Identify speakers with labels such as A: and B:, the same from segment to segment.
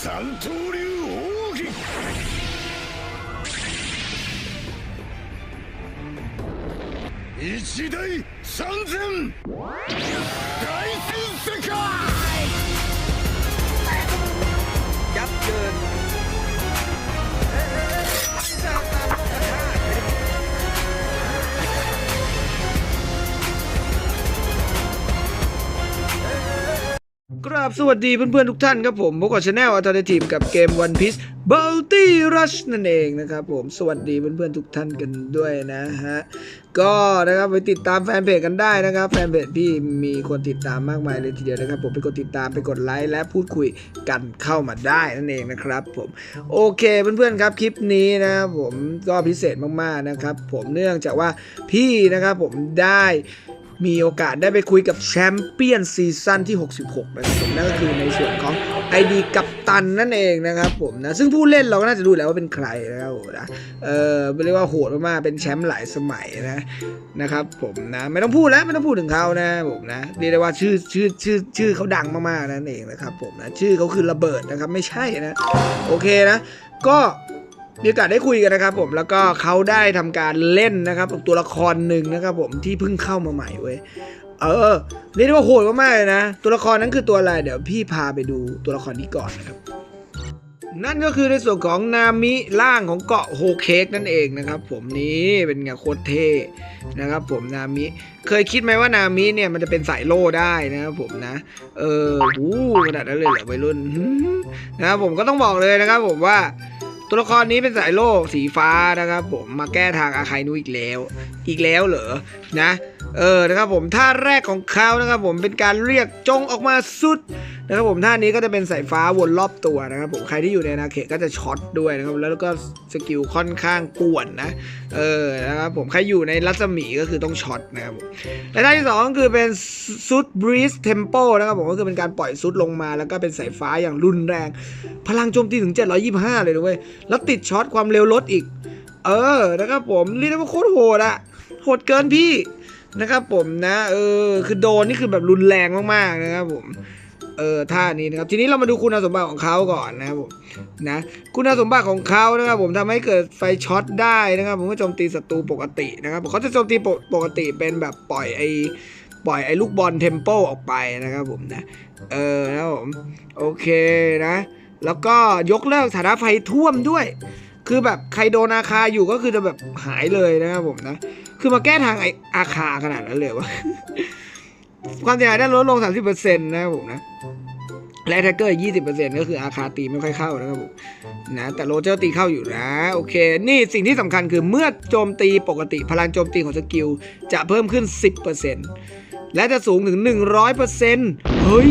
A: 三刀流奥義。一大三千。大戦世界。
B: กราบสวัสดีเพื่อนๆทุกท่านครับผมพบกับช anel Alternative กับเกม One Piece Bounty Rush นั่นเองนะครับผมสวัสดีเพื่อนๆทุกท่านกันด้วยนะฮะ ก็นะครับไปติดตามแฟนเพจกันได้นะครับ แฟนเพจพี่มีคนติดตามมากมายเลยทีเดียวนะครับ ผมไปกดติดตามไปกดไลค์และพูดคุยกันเข้ามาได้นั่นเองนะครับผมโอเคเพื่อนๆครับคลิปนี้นะผมก็พิเศษมากๆนะครับ ผมเนื่องจากว่าพี่นะครับผมได้ มีโอกาสได้ไปคุยกับแชมเปี้ยนซีซั่นที่ 66 นะครับผมนั่นก็คือในส่วนของ ID กัปตันนั่นเองนะครับผมนะซึ่งผู้เล่นเราก็น่าจะรู้แล้วว่าเป็นใครนะครับผมนะเออเรียกว่าโหดมากๆเป็นแชมป์หลายสมัยนะนะครับผมนะไม่ต้องพูดแล้วไม่ต้องพูดถึงเขานะผมนะเรียกได้ว่าชื่อชื่อชื่อชื่อเขาดังมากๆนั่นเองนะครับผมนะชื่อเขาคือระเบิดนะครับไม่ใช่นะโอเคนะก็ มีโอกาสได้คุยกันนะครับผมแล้วก็เขาได้ทำการเล่นนะครับตัวละครหนึ่งนะครับผมที่เพิ่งเข้ามาใหม่เว้ยเออเรียกได้ว่าโหดมากๆเลยนะ ตัวละครนั้นคือตัวอะไร เดี๋ยวพี่พาไปดูตัวละครนี้ก่อนนะครับ นั่นก็คือในส่วนของนามิล่างของเกาะโฮเค้กนั่นเองนะครับ ผมนี่เป็นไงโคตรเท่นะครับ ผมนามิเคยคิดไหมว่านามิเนี่ยมันจะเป็นสายโล่ได้นะครับผมนะ เออหูขนาดนั้นเลยเหรอวัยรุ่นนะครับผมก็ต้องบอกเลยนะครับ ผมว่า ตัวละครนี้เป็นสายโลกสีฟ้านะครับ ผมมาแก้ทางอาคายนุอีกแล้ว อีกแล้วเหรอนะ เออนะครับผมท่าแรกของเขานะครับ ผมเป็นการเรียกจงออกมาสุด นะครับผมท่านี้ก็จะเป็นสายฟ้าวนรอบตัวนะครับผมใครที่อยู่ในอาเขตก็จะช็อตด้วยนะครับแล้วก็สกิลค่อนข้างป่วนนะเออนะครับผมใครอยู่ในรัศมีก็คือต้องช็อตนะครับผมและท่าที่สองก็คือเป็นซุดบรีสเทมโปนะครับผมก็คือเป็นการปล่อยซุดลงมา แล้วก็เป็นสายฟ้าอย่างรุนแรง พลังโจมตีถึง 725 เลยนะเว้ยแล้วติดช็อตความเร็วลดอีก เออนะครับผมเรียกได้ว่าโคตรโหดอะโหดเกินพี่นะครับผมนะเออคือโดนนี่คือแบบรุนแรงมากๆนะครับผม เออท่านี้นะครับ ทีนี้เรามาดูคุณสมบัติของเขาก่อนนะครับผมนะคุณสมบัติของเขานะครับ ผมทำให้เกิดไฟช็อตได้นะครับ ผมก็โจมตีศัตรูปกตินะครับเขาจะโจมตีปกติเป็นแบบปล่อยไอปล่อยไอ้ลูกบอลเทมโปออกไปนะครับผมนะ เออนะครับผมโอเคนะ แล้วก็ยกเลิกฐานะไฟท่วมด้วย คือแบบใครโดนอาคาอยู่ก็คือจะแบบหายเลยนะครับผมนะ คือมาแก้ทางไออาคาขนาดนั้นเลยวะ ความเสียหายได้ลดลง 30%นะครับผมนะและแท็กเกอร์20%ก็คืออาคาตีไม่ค่อยเข้านะครับผมนะแต่โรเจอร์ตีเข้าอยู่นะ โอเค นี่สิ่งที่สำคัญคือเมื่อโจมตีปกติพลังโจมตีของสกิล จะเพิ่มขึ้น 10%และจะสูงถึง 100%เฮ้ย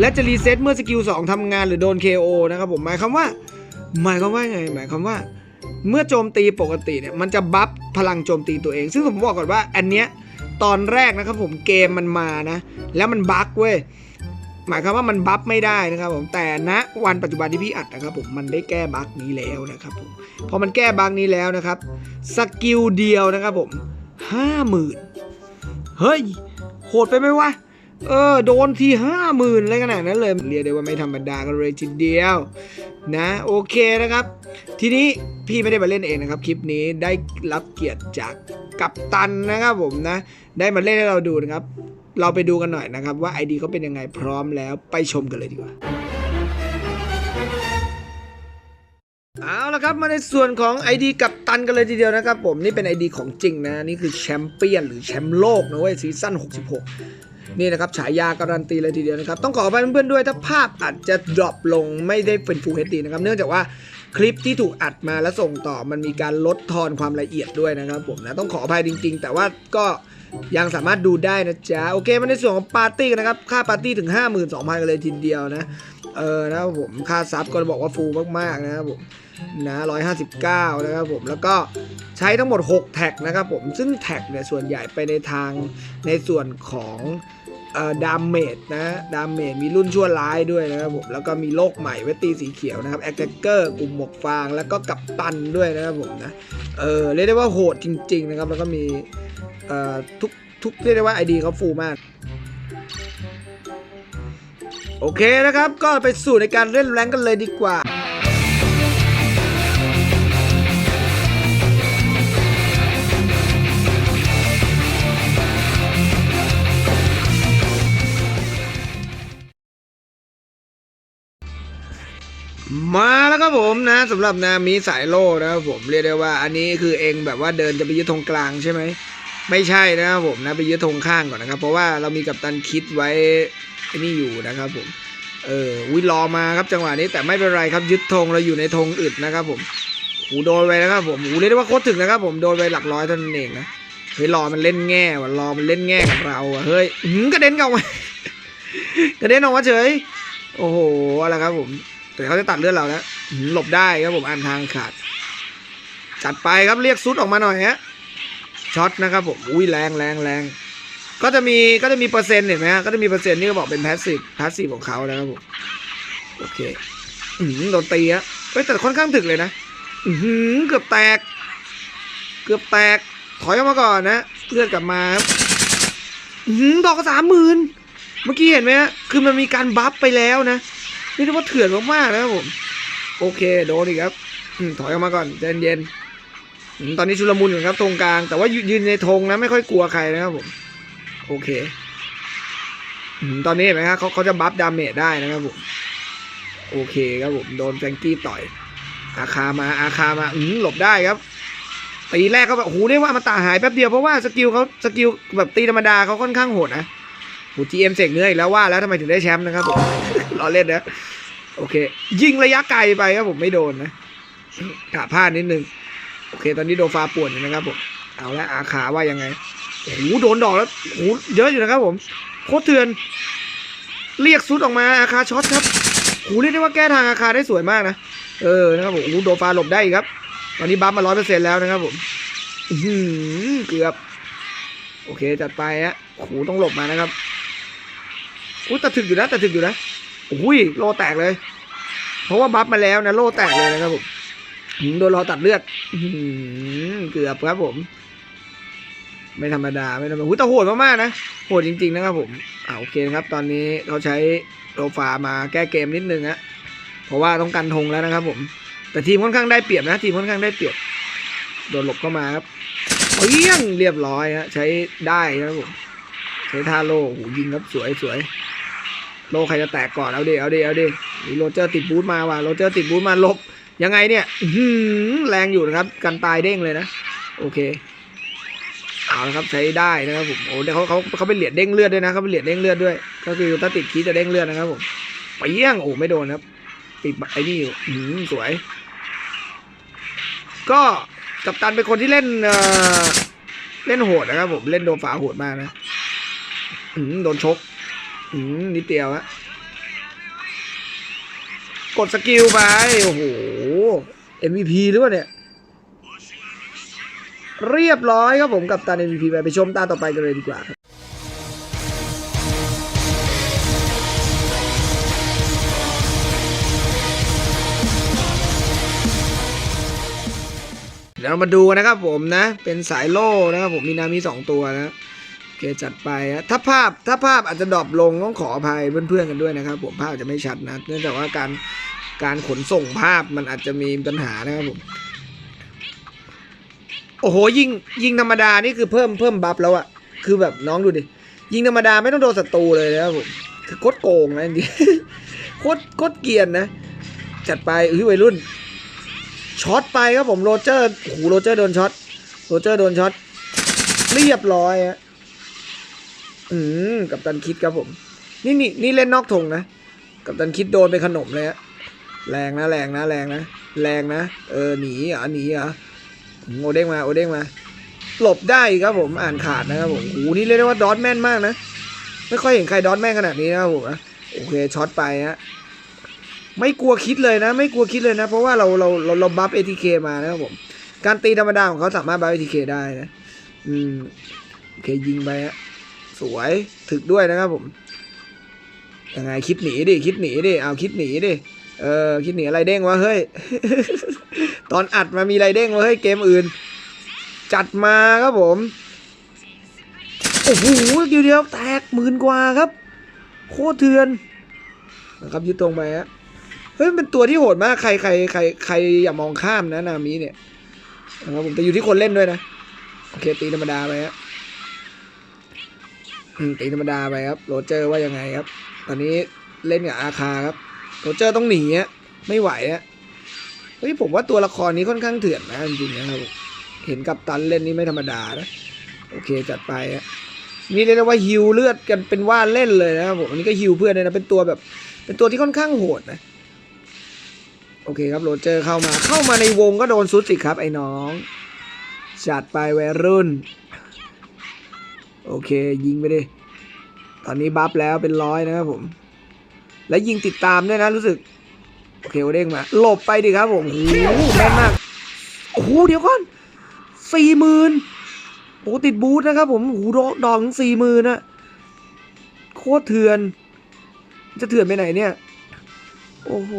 B: และจะรีเซ็ตเมื่อสกิล2ทำงานหรือโดน KO นะครับผมหมายความว่า หมายความว่าไง หมายความว่า เมื่อโจมตีปกติเนี่ยมันจะบัฟพลังโจมตีตัวเอง ซึ่งผมบอกก่อนว่าอันเนี้ย ตอนแรกนะครับผมเกมมันมานะ แล้วมันบั๊กเว้ยหมายความว่ามันบัฟไม่ได้นะครับผมแต่ณวันปัจจุบันที่พี่อัดนะครับผมมันได้แก้บั๊กนี้แล้วนะครับผมพอมันแก้บั๊กนี้แล้วนะครับสกิลเดียวนะครับผมห้าหมื่นเฮ้ยโหดไปไหมวะ เออโดนทีห้าหมื่นอะไรขนาดนั้นเลย เรียกได้ว่าไม่ธรรมดากันเลยทีเดียว นะโอเคนะครับ ทีนี้พี่ไม่ได้มาเล่นเองนะครับ คลิปนี้ได้รับเกียรติจากกัปตันนะครับผมนะ ได้มาเล่นให้เราดูนะครับ เราไปดูกันหน่อยนะครับ ว่า ID เขาเป็นยังไงพร้อมแล้วไปชมกันเลยดีกว่าเอาละครับมาในส่วนของ ID กัปตันกันเลยทีเดียวนะครับผมนี่เป็น ID ของจริงนะ นี่คือแชมเปี้ยนหรือแชมป์โลกนะเว้ยซีซั่น66 นี่นะครับฉายาการันตีเลยทีเดียวนะครับ ต้องขออภัยเพื่อนๆด้วยถ้าภาพอาจจะดรอปลงไม่ได้เป็น Full HD นะครับ เนื่องจากว่าคลิปที่ถูกอัดมาแล้วส่งต่อมันมีการลดทอนความละเอียดด้วยนะครับผมนะต้องขออภัยจริง ๆ แต่ว่าก็ยังสามารถดูได้นะจ๊ะ โอเคมาในส่วนของปาร์ตี้นะครับ ค่าปาร์ตี้ถึง 52,000กันเลยทีเดียวนะ เออนะครับผมค่าซับก็บอกว่าฟูมากๆนะครับผมนะ159 นะครับผมแล้วก็ใช้ทั้งหมด 6 แท็กนะครับผมซึ่งแท็กเนี่ยส่วนใหญ่ไปในทางในส่วนของ ดามเมจนะดามเมจมีรุ่นชั่วร้ายด้วยนะครับผมแล้วก็มีโลกใหม่เวทตีสีเขียวนะครับแอคเกอร์กลุ่มหมวกฟางแล้วก็กับตันด้วยนะครับผมนะเออเรียกได้ว่าโหดจริง ๆ นะครับ แล้วก็มีเอ่อทุกทุกเรียกได้ว่าไอดีเขาฟูมากโโอเคนะครับ ก็ไปสู่ในการเล่นแรงกันเลยดีกว่า มาแล้วครับผมนะสำหรับนามีสายโล่นะครับผมเรียกได้ว่า อันนี้คือเองแบบว่าเดินจะไปยึดธงกลางใช่ไหมไม่ใช่นะครับผมนะไปยึดธงข้างก่อนนะครับ เพราะว่าเรามีกัปตันคิดไว้ไอ้นี่อยู่นะครับผมเออวิรอมาครับจังหวะนี้แต่ไม่เป็นไรครับยึดธงเราอยู่ในธงอึดนะครับผมหูโดนไปนะครับผมหูเรียกได้ว่าโคตรถึงนะครับผมโดนไปหลักร้อยเท่านั้นเองนะเฮ้ยรอมันเล่นแง่ว่ะรอมันเล่นแง่กับเราอะเฮ้ยหือกระเด็นเข้ามากระเด็นออกมาเฉยโอ้โหอะไรครับผม แต่เขาจะตัดเลือดเราแล้วหลบได้ครับผมอ่านทางขาด จัดไปครับเรียกซุดออกมาหน่อยฮะช็อตนะครับผมอุ้ยแรงแรงแรงก็จะมีก็จะมีเปอร์เซ็นต์เห็นไหมฮะก็จะมีเปอร์เซ็นต์ที่เขาบอกเป็นแพสซีฟแพสซีฟของเขานะครับผมโอเคอือโดนตีฮะเฮ้ยแต่ค่อนข้างถึกเลยนะอือเกือบแตก เกือบแตกถอยออกมาก่อนนะเลือดกลับมาครับอือหือดอกสามหมื่นเมื่อกี้เห็นไหมฮะคือมันมีการบัฟไปแล้วนะ นี่เรียกว่าเถื่อนมากๆนะครับผม โอเคโดนอีกครับอถอยออกมาก่อนใจเย็นๆตอนนี้ชุลมุนอยู่ครับตรงกลาง แต่ว่ายืนในธงนะไม่ค่อยกลัวใครนะครับผม โอเคอตอนนี้เห็นไหมครับเขาเขาจะบัฟดาเมจได้นะครับผม โอเคครับผมโดนแฟงกี้ต่อย อาคามาอาคามาอืมหลบได้ครับตีแรกเขาแบบโหเรียกว่ามันตาหายแป๊บเดียวเพราะว่าสกิลเขาสกิลแบบตีธรรมดาเขาค่อนข้างโหดนะโหจีเอ็มเสกเนื้ออีกแล้วว่าแล้วทำไมถึงได้แชมป์นะครับผม ล้อเล่นนะ โอเค ยิงระยะไกลไปครับผมไม่โดนนะกะพลาดนิดนึง โอเค ตอนนี้โดนฟ้าปวนอยู่นะครับผมเอาละอาขาว่ายังไงโอ้โหโดนดอกแล้วโอ้เยอะอยู่นะครับผมโคตรเถื่อน เรียกซุดออกมาอาคาช็อตครับโอ้เรียกได้ว่าแก้ทางอาคาได้สวยมากนะเออนะครับผมโอ้โดนฟ้าหลบได้ครับ ตอนนี้บัฟมาร้อยเปอร์เซ็นต์แล้วนะครับผมอือหือเกือบ โอเคจัดไปฮะโอ้ต้องหลบมานะครับอุ้แต่ถึกอยู่นะแต่ถึกอยู่นะ อุ้ยโลแตกเลย เพราะว่าบัฟมาแล้วนะโลแตกเลยนะครับผมโดนรอตัดเลือดเกือบครับผม ไม่ธรรมดาไม่ธรรมดาหุ้ยแต่โหดมากๆนะโหดจริง ๆ นะครับผมอ่าโอเคครับ ตอนนี้เขาใช้โลฟามาแก้เกมนิดนึงฮะเพราะว่าต้องกันธงแล้วนะครับ ผม แต่ทีมค่อนข้างได้เปรียบนะ ทีมค่อนข้างได้เปรียบ โดนหลบเข้ามาครับเปี้ยงเรียบร้อยฮะใช้ได้นะครับผมใช้ท่าโลโอ้โหยิงครับสวยสวย โลใครจะแตกก่อนเอาดิเอาดิเอาดิโรเจอร์ติดบูทมาว่ะโรเจอร์ติดบูทมาลบยังไงเนี่ยแรงอยู่นะครับ กันตายเด้งเลยนะ โอเคเอาละครับใช้ได้นะครับผมโอ้เดี๋ยวเขาเขาเขาเป็นเหรียญเด้งเลือดด้วยนะเขาเป็นเหรียญเด้งเลือดด้วย ก็คือถ้าติดคีจะเด้งเลือดนะครับผมไปเยี่ยงโอ้ไม่โดนครับ ติดไอ้นี่อยู่อื้อหือสวย ก็กัปตันเป็นคนที่เล่นเอ่อเล่นโหดนะครับผมเล่นโดนฝาโหดมากนะอืมโดนชก อืมนิดเดียวฮะกดสกิลไป โอ้โห MVP หรือเปล่าเนี่ย เรียบร้อยครับผมกับตา MVP ไปไปชมตาต่อไปกันเลยดีกว่าครับเดี๋ยวเรามาดูกันนะครับผมนะ เป็นสายโล่นะครับผมมีนามีสองตัวนะ อเคจัดไปฮะถ้าภาพถ้าภาพอาจจะดรอปลงต้องขออภัยเพื่อนๆกันด้วยนะครับ ผมภาพจะไม่ชัดนะเนื่องจากว่าการการขนส่งภาพมันอาจจะมีปัญหานะครับผมโอ้โหยิงยิงธรรมดานี่คือเพิ่มเพิ่มบัฟแล้วอะคือแบบน้องดูดิยิงธรรมดาไม่ต้องโดนศัตรูเลยนะครับผมคือโคตรโกงนะจริงโคตรโคตรเกียนนะ จัดไปอุ้ยวัยรุ่นช็อตไปครับผมโรเจอร์โอ้โหโรเจอร์โดนช็อตโรเจอร์โดนช็อตเรียบร้อยฮะ อืมกับตันคิดครับผม นี่นี่นี่เล่นนอกธงนะ กับตันคิดโดนเป็นขนมเลยฮะแรงนะแรงนะแรงนะ แรงนะ เออหนีเหรอหนีออืมโอเด้งมาโอเด้งมา หลบได้ครับผมอ่านขาดนะครับผมโอ้โหนี่เรียกได้ว่าดอทแม่นมากนะ ไม่ค่อยเห็นใครดอทแม่นขนาดนี้นะครับผมนะโอเคช็อตไปฮะไม่กลัวคิดเลยนะ ไม่กลัวคิดเลยนะ เพราะว่าเราเราเราเราบัฟเอทีเคมานะครับผม การตีธรรมดาของเขาสามารถบัฟเอทีเคได้นะ อืมโอเคยิงไปฮะ สวยถึกด้วยนะครับผมยังไงคิดหนีดิคิดหนีดิเอาคิดหนีดิเออคิดหนีอะไรเด้งวะเฮ้ยตอนอัดมามีอะไรเด้งวะเฮ้ยเกมอื่น จัดมาครับผมโอ้โหคิวเดียวแตกหมื่นกว่าครับ โคตรเถื่อนนะครับยึดตรงไปฮะเฮ้ยเป็นตัวที่โหดมากใครใครใครใครอย่ามองข้ามนะนามิเนี่ยนะครับผมแต่อยู่ที่คนเล่นด้วยนะโอเคตีธรรมดาไปฮะ ตีธรรมดาไปครับโรเจอร์ว่ายังไงครับ ตอนนี้เล่นกับอาคาครับโรเจอร์ต้องหนีฮะไม่ไหวฮะเฮ้ยผมว่าตัวละครนี้ค่อนข้างเถื่อนนะจริงๆนะครับผมเห็นกับตันเล่นนี่ไม่ธรรมดานะโอเคจัดไปฮะนี่เรียกว่าฮิวเลือดกันเป็นว่าเล่นเลยนะครับผมอันนี้ก็ฮิวเพื่อนเลยนะเป็นตัวแบบ เป็นตัวที่ค่อนข้างโหดนะโอเคครับโรเจอร์เข้ามาเข้ามาในวงก็โดนซุดสิครับไอ้น้องจัดไปวัยรุ่น โอเค ยิงไปดิ ตอนนี้บัฟแล้วเป็นร้อยนะครับผม และยิงติดตามด้วยนะรู้สึก โอเคโอเด้งมา หลบไปดิครับผมโอ้โหแม่นมาก โอ้โห เดี๋ยวก่อนสี่หมื่นโอ้ติดบูทนะครับผมโอ้โหดอกดองสี่หมื่นนะโคตรเถื่อน จะเถื่อนไปไหนเนี่ย โอ้โห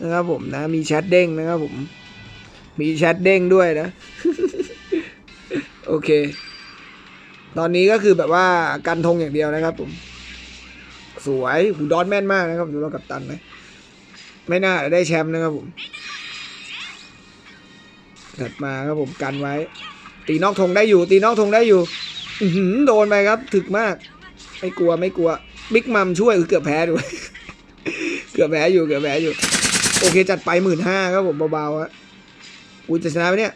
B: นะครับผมนะ มีแชทเด้งนะครับผม มีแชทเด้งด้วยนะ โอเค ตอนนี้ก็คือแบบว่ากันธงอย่างเดียวนะครับผมสวยหูดอนแม่นมากนะครับดูเรากับตันไหมไม่น่าได้แชมป์นะครับผมถัดมาครับผมกันไว้ ตีนอกธงได้อยู่ ตีนอกธงได้อยู่อืโดนไปครับ ถึกมาก ไม่กลัวไม่กลัวบิ๊กมัมช่วยเกือบแพ้ด้วยเกือบแพ้อยู่เกือบแพ้อยู่ โอเคจัดไปหมื่นห้าครับผมเบาๆฮะอุ้ยจะชนะไหมเนี่ย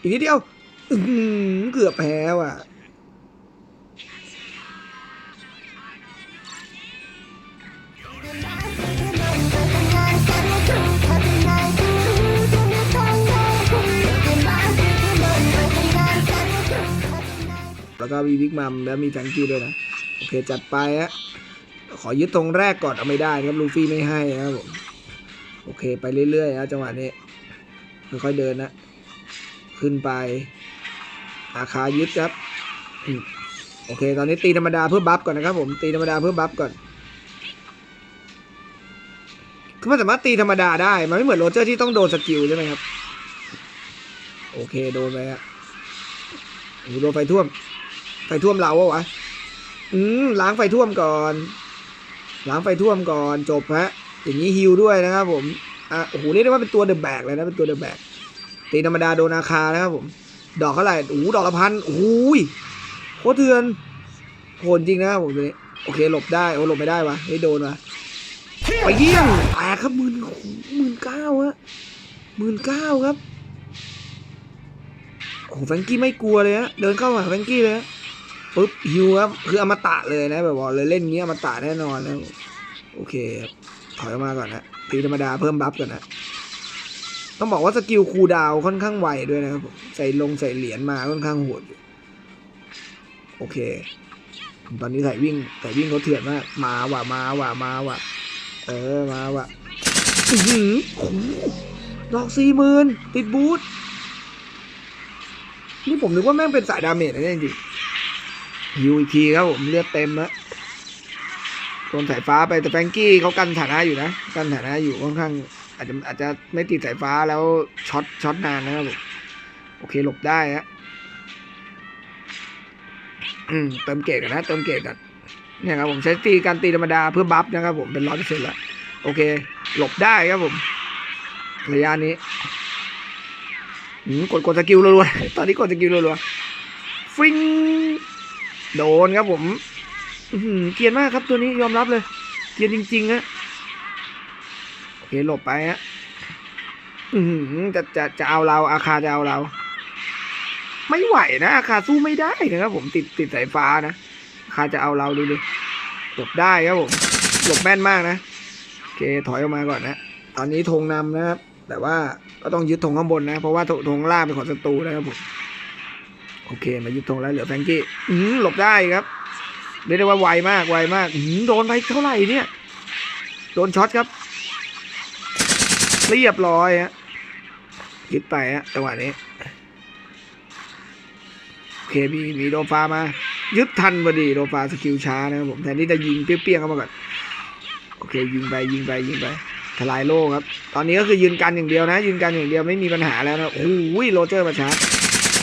B: อีกนิดเดียวเกือบแพ้ว่ะ ก็มีบิ๊กมัมแล้วมีแฟรงกี้ด้วยนะ โอเคจัดไปฮะขอยึดตรงแรกก่อนเอาไม่ได้ครับลูฟี่ไม่ให้นะครับผมโอเคไปเรื่อยๆนะจังหวะนี้ค่อยๆเดินนะ ขึ้นไป อาคายึดครับ โอเค ตอนนี้ตีธรรมดาเพื่อบัฟก่อนนะครับผมตีธรรมดาเพื่อบัฟก่อนคือมันสามารถตีธรรมดาได้มันไม่เหมือนโรเจอร์ที่ต้องโดนสกิลใช่ไหมครับ โอเคโดนไปอะโดนไฟท่วม ไฟท่วมเราวะวะอืมล้างไฟท่วมก่อน ล้างไฟท่วมก่อนจบฮะอย่างนี้ฮิลด้วยนะครับผมอะโอ้โหเรียกได้ว่าเป็นตัวเดอะแบกเลยนะเป็นตัวเดอะแบกตีธรรมดาโดนอาคานะครับผม ดอกเท่าไหร่โอ้โหดอกละพันโอ้ยโคตรเถื่อนโหดจริงนะครับผมตัวนี้โอเคหลบได้โอ้หลบไม่ได้วะไม่โดนวะไปเยี่ยงแตกครับหมื่นหมื่นเก้าฮะหมื่นเก้าครับโอ้โหแฟงกี้ไม่กลัวเลยฮะเดินเข้าหาแฟงกี้เลยฮะ ปุ๊บฮิวครับคืออมตะเลยนะแบบบอกเลยเล่นเงี้ยอมตะแน่นอนนะโอเคถอยออกมาก่อนนะตีธรรมดาเพิ่มบัฟก่อนนะต้องบอกว่าสกิลคูดาวค่อนข้างไวด้วยนะครับใส่ลงใส่เหรียญมาค่อนข้างโหดอยู่โอเค ตอนนี้ใส่วิ่งใส่วิ่งเขาเถื่อนมากมาว่ะมาว่ะมาว่ะเออมาว่ะอือหือโอ้โหดอกสี่หมื่นติดบูทนี่ผมนึกว่าแม่งเป็นสายดาเมจนะเนี่ยจริง ฮิวอีกทีครับผมเลือดเต็มแล้วโดนสายฟ้าไปแต่แฟรงกี้เขากันฐานะอยู่นะ กันฐานะอยู่ค่อนข้าง อาจจะอาจจะไม่ติดสายฟ้าแล้วช็อตช็อตนานนะครับผมโอเคหลบได้ฮะอืมเติมเกตกันนะเติมเกตกันเนี่ยครับผมใช้ตีการตีธรรมดาเพื่อบัฟนะครับผมเป็นร้อยเปอร์เซ็นต์แล้วโอเค หลบได้ครับผมระยะนี้อืมกดกดสกิลรัวๆตอนนี้กดสกิลรัวๆฟิง โดนครับผมเกียนมากครับตัวนี้ยอมรับเลย เกียนจริงๆฮะโอเคหลบไปฮะจะจะจะเอาเราอาคาจะเอาเรา ไม่ไหวนะอาคาสู้ไม่ได้นะครับผมติดติดสายฟ้านะอาคาจะเอาเราดูดิหลบได้ครับผมหลบแม่นมากนะโอเคถอยออกมาก่อนนะตอนนี้ธงนำนะครับ แต่ว่าก็ต้องยึดธงข้างบนนะ เพราะว่าธงล่างเป็นของศัตรูนะครับผม โอเคมายึดธงแล้วเหลือแฟรงกี้อืหลบได้ครับเรียกได้ว่าไวมากไวมากหืมโดนไปเท่าไหร่เนี่ย โดนช็อตครับ เรียบร้อยฮะยึดไปฮะจังหวะนี้โอเคมีมีโดฟามา ยึดทันพอดีโดฟาสกิลช้านะครับผมแทนที่จะยิงเปรี้ยงๆเข้ามาก่อนโอเคยิงไปยิงไปยิงไปทลายโล่ครับ ตอนนี้ก็คือยืนกันอย่างเดียวนะ ยืนกันอย่างเดียวไม่มีปัญหาแล้วนะโอ้ยโรเจอร์มาชาร์จ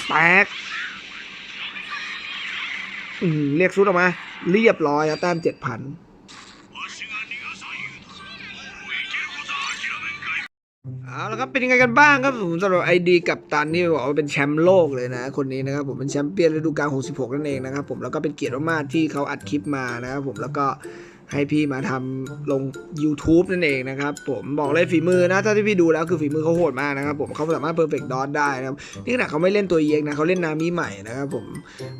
B: แตก เรียกซุดออกมา เรียบร้อยแล้วแต้มเจ็ดพันเอาละครับเป็นยังไงกันบ้างครับผมสำหรับไอดีกับตันนี่บอกว่าเป็นแชมป์โลกเลยนะ คนนี้นะครับผมเป็นแชมป์เปี้ยนฤดูกาล 66 นั่นเองนะครับผมแล้วก็เป็นเกียรติมากที่เขาอัดคลิปมานะครับผมแล้วก็ ให้พี่มาทำลง YouTube นั่นเองนะครับ ผมบอกเลยฝีมือนะถ้าที่พี่ดูแล้วคือฝีมือเขาโหดมากนะครับ ผมเขาสามารถเพอร์เฟกต์ดอทได้นะครับ นี่ขนาดเขาไม่เล่นตัวเอกนะเขาเล่นนามิใหม่นะครับผม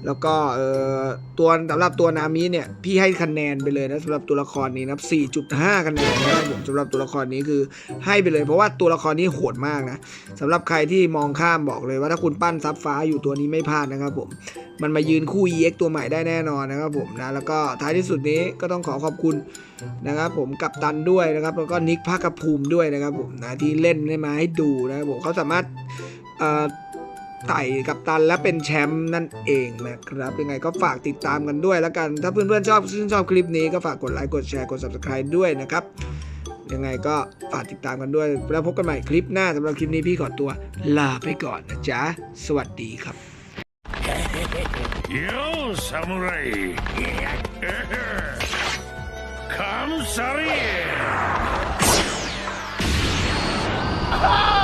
B: แล้วก็เอ่อตัวสำหรับตัวนามิเนี่ยพี่ให้คะแนนไปเลยนะสำหรับตัวละครนี้นะครับ4.5 คะแนนนะครับผมสำหรับตัวละครนี้คือให้ไปเลย เพราะว่าตัวละครนี้โหดมากนะสำหรับใครที่มองข้ามบอกเลยว่าถ้าคุณปั้นซับฟ้าอยู่ตัวนี้ไม่พลาดนะครับผมมันมายืนคู่ EX ตัวใหม่ได้แน่นอนนะครับผมนะแล้วก็ท้ายที่สุดนี้ก็ต้องขอขอบคุณนะครับผมกับตันด้วยนะครับแล้วก็นิกภาคภูมิด้วยนะครับผมนะที่เล่นได้มาให้ดูนะครับผมเขาสามารถไต่กับตันและเป็นแชมป์นั่นเองนะครับยังไงก็ฝากติดตามกันด้วยแล้วกัน ถ้าเพื่อนๆชอบชื่นชอบคลิปนี้ก็ฝากกดไลค์กดแชร์กด subscribe ด้วยนะครับยังไงก็ฝากติดตามกันด้วย แล้วพบกันใหม่คลิปหน้าสำหรับคลิปนี้พี่ขอตัวลาไปก่อนนะจ๊ะ สวัสดีครับ
A: โยซามูไร I'm sorry.